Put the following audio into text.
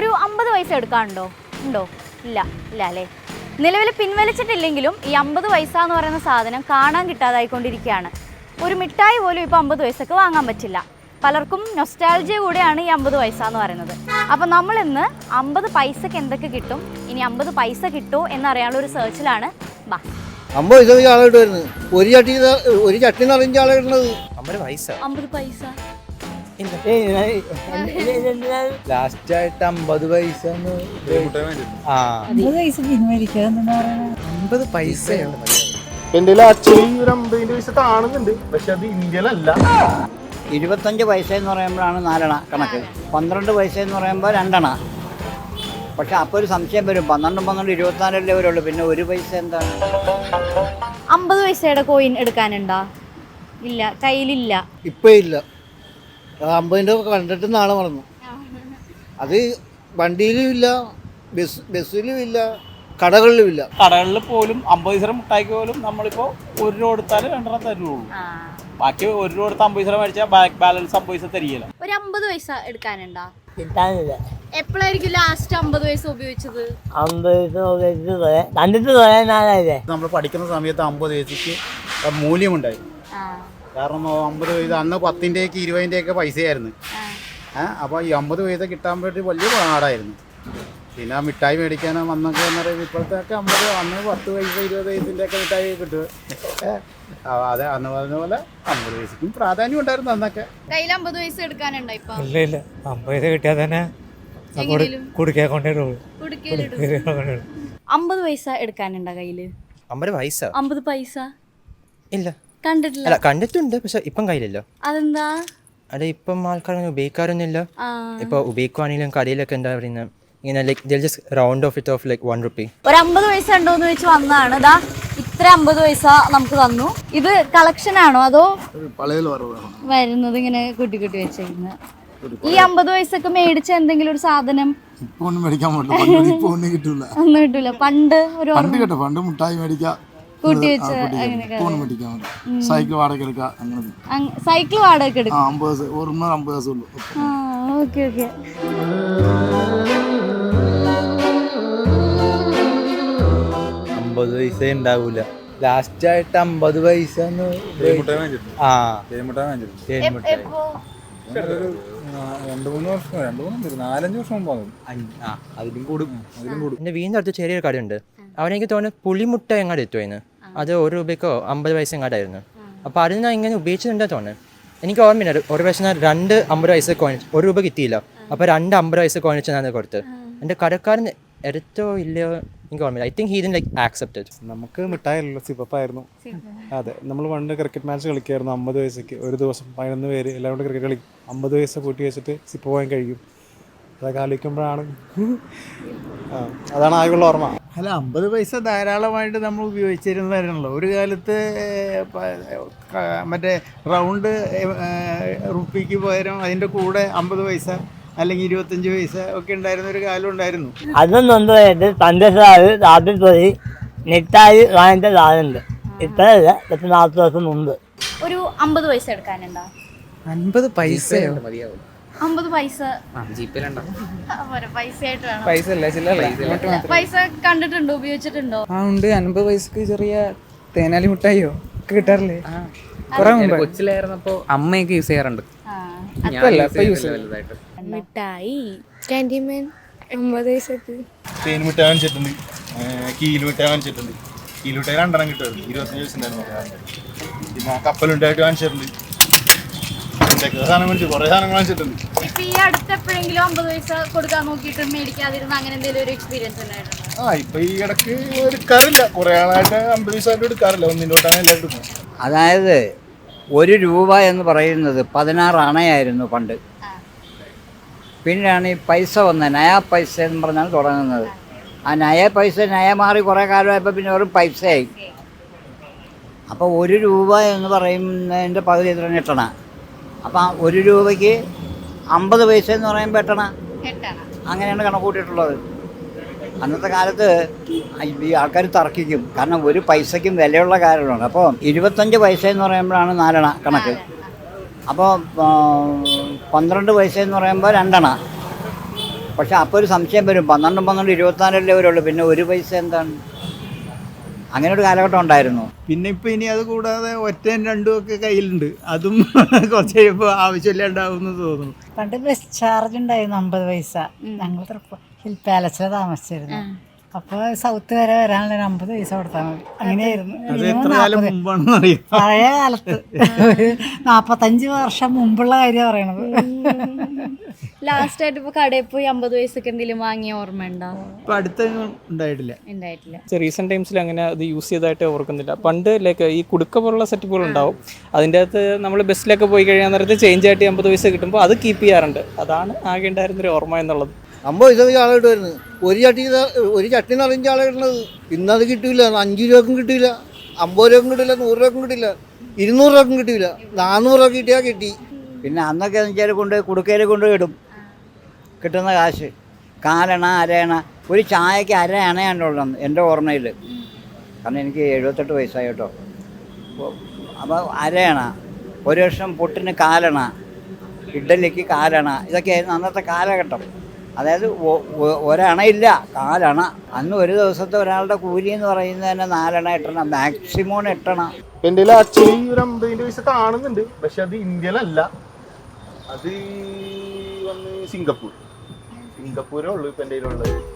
ഒരു അമ്പത് പൈസ എടുക്കാനുണ്ടോ? ഉണ്ടോ? ഇല്ല ഇല്ല അല്ലേ? നിലവിൽ പിൻവലിച്ചിട്ടില്ലെങ്കിലും ഈ അമ്പത് പൈസ എന്ന് പറയുന്ന സാധനം കാണാൻ കിട്ടാതായിക്കൊണ്ടിരിക്കുകയാണ്. ഒരു മിഠായി പോലും ഇപ്പോൾ അമ്പത് പൈസക്ക് വാങ്ങാൻ പറ്റില്ല. പലർക്കും നൊസ്റ്റാൾജിയ കൂടെയാണ് ഈ അമ്പത് പൈസ എന്ന് പറയുന്നത്. അപ്പം നമ്മൾ ഇന്ന് അമ്പത് പൈസക്ക് എന്തൊക്കെ കിട്ടും? ഇനി അമ്പത് പൈസ കിട്ടുമോ എന്നറിയാനുള്ള ഒരു സെർച്ചിലാണ് ബാ. അമ്പത് പൈസ ആളെ ഇടുമായിരുന്നു ഒരു ചട്ടി ഒരു ചട്ടി നിറഞ്ഞ അമ്പത് പൈസ? അമ്പത് പൈസ. ലാസ്റ്റ് ആയിട്ട് അമ്പത് പൈസ ആ. അമ്പത് പൈസ എന്റെ ആക്ച്വലി ഒരു അമ്പതിന്റെ പൈസ കാണുന്നുണ്ട് പക്ഷെ അത് ഇന്ത്യയിലല്ല. ഇരുപത്തഞ്ച് പൈസ എന്ന് പറയുമ്പോഴാണ് നാലണ കണക്ക്. പന്ത്രണ്ട് പൈസ എന്ന് പറയുമ്പോൾ രണ്ടെണ്ണ. പക്ഷെ അപ്പോൾ ഒരു സംശയം വരും. പന്ത്രണ്ടും പന്ത്രണ്ട് ഇരുപത്തിനാലല്ലേ വരുള്ളൂ. പിന്നെ ഒരു പൈസ എന്താണ്? അമ്പത് പൈസയുടെ കോയിൻ എടുക്കാനുണ്ടോ? ഇല്ല കയ്യിലില്ല. ഇപ്പൊ ഇല്ല. അമ്പതിന്റെ കണ്ടിട്ട് നാളെ മറന്നു. അത് വണ്ടിയിലും ഇല്ല ബസ് ബസ്സിലും ഇല്ല കടകളിലും ഇല്ല കടകളിൽ പോലും അമ്പത് പൈസ മുട്ടായിക്ക് പോലും നമ്മളിപ്പോ ഒരു രൂപ കൊടുത്താൽ രണ്ടെണ്ണം തരുള്ളൂ. ബാക്കി ഒരു രൂപ എടുത്ത് അമ്പത് പൈസ മേടിച്ചാൽ ബാക്ക് ബാലൻസ് അമ്പത് പൈസ തരികയില്ല. ഒരു അമ്പത് പൈസ എടുക്കാനുണ്ടോ? കിട്ടാനില്ല. എപ്പോഴായിരിക്കും ലാസ്റ്റ് അമ്പത് പൈസ ഉപയോഗിച്ചത്? അമ്പത് ഉപയോഗിച്ച് കണ്ടിട്ട് പറയാനാലേ നമ്മൾ പഠിക്കുന്ന സമയത്ത് അമ്പത് പൈസക്ക് മൂല്യമുണ്ടായി. കാരണം അമ്പത് പൈസ അന്ന് പത്തിന്റെയൊക്കെ ഇരുപതിന്റെയൊക്കെ പൈസയായിരുന്നു. ഏഹ് അപ്പോൾ ഈ അമ്പത് പൈസ കിട്ടാൻ വേണ്ടി വലിയ പാടായിരുന്നു. പിന്നെ ആ മിഠായി മേടിക്കാനോ വന്നൊക്കെ എന്ന് പറയുമ്പോൾ ഇപ്പോഴത്തെ ഒക്കെ അമ്പത് അന്ന് പത്ത് പൈസ ഇരുപത് പൈസന്റെ ഒക്കെ മിഠായി കിട്ടും. അതെ അന്ന് പറഞ്ഞ പോലെ അമ്പത് പൈസക്കും പ്രാധാന്യം ഉണ്ടായിരുന്നു അന്നൊക്കെ. കയ്യിൽ അമ്പത് പൈസ എടുക്കാനുണ്ടോ ഇപ്പൊ? ഇല്ല ഇല്ല. അമ്പത് പൈസ കിട്ടിയാൽ തന്നെ കുടുക്കേ കൊണ്ടേ അമ്പത് പൈസ എടുക്കാനുണ്ടോ കയ്യിൽ? അമ്പത് പൈസ? അമ്പത് പൈസ? ഇല്ല. കണ്ടിട്ടില്ല. അല്ല കണ്ടിട്ടുണ്ട് പക്ഷെ ഇപ്പം കയ്യിലല്ലോ. അതെന്താ? അല്ല ഇപ്പം ആൾക്കാർ ഉപയോഗിക്കാറൊന്നുമില്ല. ഇല്ല ഇപ്പൊ ഉപയോഗിക്കുവാണെങ്കിലും കടയിലൊക്കെ എന്താ പറയുന്നത് ഇങ്ങനെ like just round off it off like one rupee ഒരു അമ്പത് പൈസ ഉണ്ടോന്ന് വെച്ച് വന്നതാണ്. ഇതാ ഇത്ര അമ്പത് പൈസ നമുക്ക് തന്നു. ഇത് കളക്ഷൻ ആണോ അതോ വരുന്നത് ഇങ്ങനെ കുട്ടി കുട്ടി വെച്ചേക്കുന്നത് ഈ അമ്പത് പൈസക്ക് മേടിച്ച എന്തെങ്കിലും ഒരു സാധനം? ഇപ്പൊ ഒന്നും മേടിക്കാൻ പറ്റില്ല. പണ്ട് ഇപ്പൊ ഒന്നും കിട്ടൂല. പണ്ട് ഒരു പണ്ട് കേട്ടോ. പണ്ട് മുട്ടായി മേടിക്കാം. കൂട്ടി വെച്ച് സൈക്കിൾ വാടക എടുക്കാം അങ്ങനെ സൈക്കിൾ വാടക അമ്പത് ഒരു അമ്പത് ദിവസം ഉള്ളൂ. ആ ഓക്കെ ഓക്കെ. അമ്പത് പൈസ ഉണ്ടാവൂല. ലാസ്റ്റ് ആയിട്ട് അമ്പത് പൈസ ആ. തേൻമുട്ടായി. എപ്പോ? രണ്ട് മൂന്ന് വർഷം രണ്ട് നാലഞ്ച് വർഷം മുമ്പ് അഞ്ച്- ആ അതിലും കൂടും. അതിലും കൂടും. അടുത്ത് ചെറിയൊരു കടയുണ്ട്. അവനെനിക്ക് തോന്നുന്നു പുളിമുട്ട എങ്ങാട് എത്തുമായിരുന്നു അത് ഒരു രൂപയ്ക്കോ അമ്പത് പൈസ എങ്ങാണ്ടായിരുന്നു. അപ്പോൾ അതിൽ ഞാൻ ഇങ്ങനെ ഉപയോഗിച്ചിട്ടുണ്ടോ തോന്നുന്നു. എനിക്ക് ഓർമ്മയില്ല ഒരു- പ്രാവശ്യം ഞാൻ രണ്ട് അമ്പത് പൈസ കോയിൻ ഒരു രൂപ കിട്ടിയില്ല. അപ്പോൾ രണ്ട് അമ്പത് പൈസ കോയിൻ ഞാൻ കൊടുത്ത്. എന്റെ കടക്കാരൻ എടുത്തോ ഇല്ലയോ എനിക്ക് ഓർമ്മയില്ല. I think he like accepted നമുക്ക് മിഠായല്ലോ സിപ്പപ്പായിരുന്നു അതെ നമ്മൾ പണ്ട് ക്രിക്കറ്റ് മാച്ച് കളിക്കായിരുന്നു അമ്പത് വയസ്സൊക്കെ ഒരു ദിവസം പതിനൊന്ന് പേര് എല്ലാവരും ക്രിക്കറ്റ് കളിക്കും അമ്പത് പൈസ കൂട്ടി വെച്ചിട്ട് സിപ്പ് പോകാൻ കഴിയും. അതൊക്കെ ആലോചിക്കുമ്പോഴാണ് അതാണ് ആകെയുള്ള ഓർമ്മ. അല്ല അമ്പത് പൈസ ധാരാളമായിട്ട് നമ്മൾ ഉപയോഗിച്ചിരുന്നതായിരുന്നല്ലോ ഒരു കാലത്ത് മറ്റേ റൗണ്ട് റുപ്പിക്ക് പകരം അതിന്റെ കൂടെ അമ്പത് പൈസ അല്ലെങ്കിൽ ഇരുപത്തഞ്ച് പൈസ ഒക്കെ ഉണ്ടായിരുന്ന ഒരു കാലം ഉണ്ടായിരുന്നു. അതൊന്നും എന്തായിട്ട് സാറ് രാത്രി പോയി നെറ്റായി വാങ്ങിച്ച സാധനമുണ്ട്. ഇത്രയല്ല പത്ത് നാൽപ്പത് ദിവസം മുമ്പ്. ഒരു അമ്പത് പൈസ എടുക്കാനുണ്ടോ? അൻപത് പൈസയോ? അമ്പത് പൈസ. പോരെ, പൈസയായിട്ട് വേണം. പൈസ അല്ല ചില്ലറ പൈസ കണ്ടിട്ടുണ്ടോ? ഉപയോഗിച്ചിട്ടുണ്ടോ? ആ ഉണ്ട്. അൻപത് പൈസക്ക് ചെറിയ തേനാലി മിഠായിയോ ഒക്കെ കിട്ടാറില്ലേ? കുറെ മുമ്പ് കൊച്ചിലായിരുന്നപ്പോ അമ്മയൊക്കെ യൂസ് ചെയ്യാറുണ്ട്. മിഠായി കാൻഡിമാൻ അമ്പത് പൈസക്ക്. തേൻ മിഠായി വാങ്ങിച്ചിട്ടുണ്ട്. കീൽ മിഠായി വാങ്ങിച്ചിട്ടുണ്ട്. കീൽ മിഠായി രണ്ടെണ്ണം കിട്ടുമായിരുന്നു. ഇരുപത്തഞ്ച് പൈസ ഉണ്ടായിരുന്നു പിന്നെ കപ്പലുണ്ടായിട്ട് വാങ്ങിച്ചിട്ടുണ്ട്. ഇതൊക്കെ സാധനം വാങ്ങിച്ചു കുറേ സാധനങ്ങൾ വാങ്ങിച്ചിട്ടുണ്ട്. ഇപ്പൊ ഈ അടുത്ത് എപ്പോഴെങ്കിലും അമ്പത് പൈസ കൊടുക്കാൻ നോക്കിയിട്ട് മേടിക്കാതിരുന്ന അങ്ങനെ എന്തെങ്കിലും ഒരു എക്സ്പീരിയൻസ് ഉണ്ടായിട്ടുണ്ടോ? ആ ഇപ്പൊ ഈ ഇടയ്ക്ക് എടുക്കാറില്ല. കുറെ ആളായിട്ട് അമ്പത് പൈസ ആയിട്ട് എടുക്കാറില്ല. ഒന്നിനോട്ടാണ് എല്ലാം എടുക്കുന്നത് അതായത് ഒരു രൂപ എന്ന് പറയുന്നത് പതിനാറ് അണയായിരുന്നു പണ്ട്. പിന്നെയാണ് ഈ പൈസ വന്നത്. നയ പൈസ എന്ന് പറഞ്ഞാണ് തുടങ്ങുന്നത്. ആ നയ പൈസ നയ മാറി കുറേ കാലമായപ്പോൾ പിന്നെ വെറും പൈസയായി. അപ്പോൾ ഒരു രൂപ എന്ന് പറയുന്നതിന്റെ പകുതി എത്ര എട്ടണ അപ്പം ഒരു രൂപയ്ക്ക് അമ്പത് പൈസ എന്ന് പറയുമ്പോൾ എട്ടണ. അങ്ങനെയാണ് കണക്ക് കൂട്ടിയിട്ടുള്ളത് അന്നത്തെ കാലത്ത് ഈ ആൾക്കാർ തർക്കിക്കും. കാരണം ഒരു പൈസയ്ക്കും വിലയുള്ള കാര്യങ്ങളുണ്ട് അപ്പോൾ ഇരുപത്തഞ്ച് പൈസ എന്ന് പറയുമ്പോഴാണ് നാലണ കണക്ക്. അപ്പോൾ പന്ത്രണ്ട് പൈസ എന്ന് പറയുമ്പോൾ രണ്ടണ പക്ഷെ അപ്പോൾ ഒരു സംശയം വരും. പന്ത്രണ്ടും പന്ത്രണ്ട് ഇരുപത്തിനാലല്ലേ വരുള്ളൂ. പിന്നെ ഒരു പൈസ എന്താണ്? അങ്ങനെ ഒരു കാലഘട്ടം ഉണ്ടായിരുന്നു. പിന്നെ ഇപ്പൊ ഇനി അത് കൂടാതെ ഒറ്റയും രണ്ടും ഒക്കെ കയ്യിലുണ്ട്. അതും കുറച്ച് കഴിയുമ്പോൾ ആവശ്യമില്ലാണ്ടാവും തോന്നുന്നു. പണ്ട് ബസ് ചാർജ് ഉണ്ടായിരുന്നു അമ്പത് പൈസ. ഞങ്ങൾ ഹിൽ പാലസിൽ താമസിച്ചിരുന്നു അപ്പോൾ സൗത്ത് വരെ വരാനുള്ള ഒരു അമ്പത് പൈസ കൊടുത്താൽ മതി. അങ്ങനെയായിരുന്നു. പഴയ കാലത്ത്. ഒരു നാപ്പത്തഞ്ച് വർഷം മുമ്പുള്ള കാര്യം പറയണത്. ലാസ്റ്റ് ആയിട്ട് ഇപ്പൊ കടയിൽ പോയി അമ്പത് വയസ്സൊക്കെ എന്തെങ്കിലും വാങ്ങിയ ഓർമ്മ ഉണ്ടോ? അടുത്തൊന്നും ഉണ്ടായിട്ടില്ല. ഉണ്ടായിട്ടില്ല. റീസെന്റ് ടൈംസിൽ അങ്ങനെ അത് യൂസ് ചെയ്തതായിട്ട് ഓർക്കുന്നില്ല. പണ്ട് ലൈക്ക് ഈ കുടുക്ക പോലുള്ള സെറ്റപ്പുകൾ ഉണ്ടാവും. അതിന്റെ അകത്ത് നമ്മൾ ബസ്സിലൊക്കെ പോയി കഴിയാൻ നേരത്തെ ചേഞ്ച് ആയിട്ട് അമ്പത് വയസ്സ് കിട്ടുമ്പോൾ അത് കീപ്പ് ചെയ്യാറുണ്ട്. അതാണ് ആകെ ഉണ്ടായിരുന്നൊരു ഓർമ്മ എന്നുള്ളത്. അമ്പത് പൈസ വെച്ച് ആളെ കിട്ടുമായിരുന്നു ഒരു ചട്ടി ഒരു ചട്ടി നിറഞ്ഞ ആളെ കിട്ടുന്നത് ഇന്നത് കിട്ടില്ല അഞ്ച് രൂപക്കും കിട്ടില്ല അമ്പത് രൂപക്കും കിട്ടില്ല നൂറ് രൂപക്കും കിട്ടില്ല ഇരുന്നൂറ് രൂപക്കും കിട്ടില്ല നാനൂറ് രൂപ കിട്ടിയാൽ കിട്ടി. പിന്നെ അന്നൊക്കെ എന്ന് വെച്ചാൽ കൊണ്ട് കുടുക്കയിൽ കൊണ്ട് ഇടും. കിട്ടുന്ന കാശ്. കാലണ അരയണ ഒരു ചായക്ക് അര അണയാണ്ടുള്ളത് എന്റെ ഓർമ്മയിൽ കാരണം എനിക്ക് എഴുപത്തെട്ട് വയസ്സായി കേട്ടോ. അപ്പോൾ അരയണ ഒരു വർഷം പൊട്ടിന് കാലണ ഇഡലിക്ക് കാലണ ഇതൊക്കെയായിരുന്നു അന്നത്തെ കാലഘട്ടം. അതായത് ഒരണയില്ല കാലണ. അന്ന് ഒരു ദിവസത്തെ ഒരാളുടെ കൂലി എന്ന് പറയുന്നത് തന്നെ നാലെണ്ണ എട്ടണ മാക്സിമം എട്ടണ. ആക്ച്വലി ഒരു അമ്പതിന്റെ പൈസ കാണുന്നുണ്ട് പക്ഷെ അത് ഇന്ത്യയിലല്ല. അത് വന്ന് സിംഗപ്പൂർ. സിംഗപ്പൂരേ ഉള്ളൂ ഇപ്പം എന്റെ കയ്യിലുള്ളത്.